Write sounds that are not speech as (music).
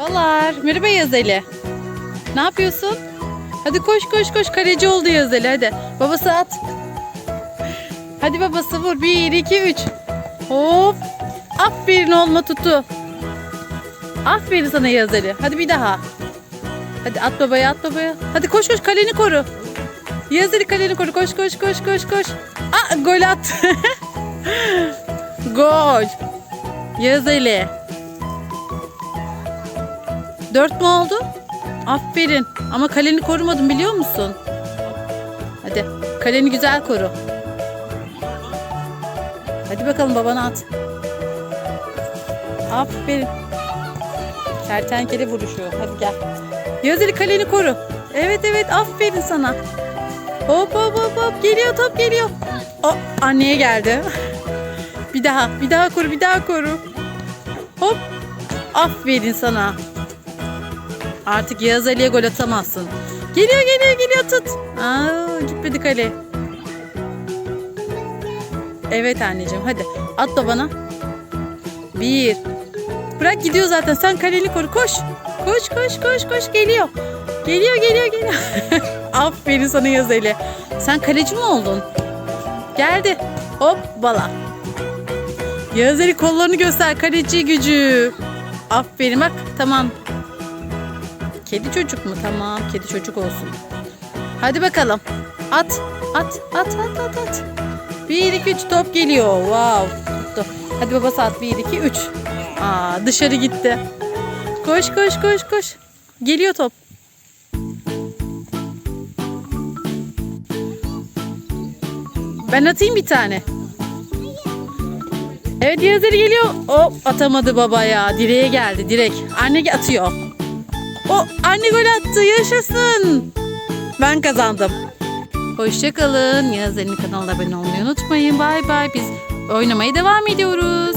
Merhabalar. Merhaba Yazeli. Ne yapıyorsun? Hadi koş koş koş. Kaleci oldu Yazeli hadi. Babası at. Hadi babası vur. Bir, iki, üç. Hop. Aferin olma tutu. Aferin sana Yazeli. Hadi bir daha. Hadi at babaya at babaya. Hadi koş koş kaleni koru. Yazeli kaleni koru. Koş koş koş koş koş. Aa gol at. (laughs) gol. Yazeli. Dört mü oldu? Aferin. Ama kaleni korumadın biliyor musun? Hadi kaleni güzel koru. Hadi bakalım babana at. Aferin. Kertenkele vuruşu. Hadi gel. Yazeli kaleni koru. Evet evet aferin sana. Hop hop hop hop geliyor top geliyor. O anneye geldi. bir daha bir daha koru bir daha koru. Hop. Aferin sana. Artık Yağız Ali'ye gol atamazsın. Geliyor geliyor geliyor tut. Aa, gitmedi kale. Evet anneciğim hadi at da bana. Bir. Bırak gidiyor zaten sen kaleni koru koş. Koş koş koş koş geliyor. Geliyor geliyor geliyor. (laughs) Aferin sana Yağız Ali. Sen kaleci mi oldun? Geldi. Hop bala. Yağız Ali kollarını göster kaleci gücü. Aferin bak tamam Kedi çocuk mu? Tamam kedi çocuk olsun. Hadi bakalım. At. At. At at at at. 1 2 3 top geliyor. Wow. Tuttu. Hadi babası at. 1 2 3. Aa dışarı gitti. Koş koş koş koş. Geliyor top. Ben atayım bir tane. Evet Yazeri geliyor. Hop atamadı baba ya. Direğe geldi direk. Anne atıyor. O anne gol attı. Yaşasın. Ben kazandım. Hoşçakalın. Yağız Ali'nin kanalına abone olmayı unutmayın. Bay bay. Biz oynamaya devam ediyoruz.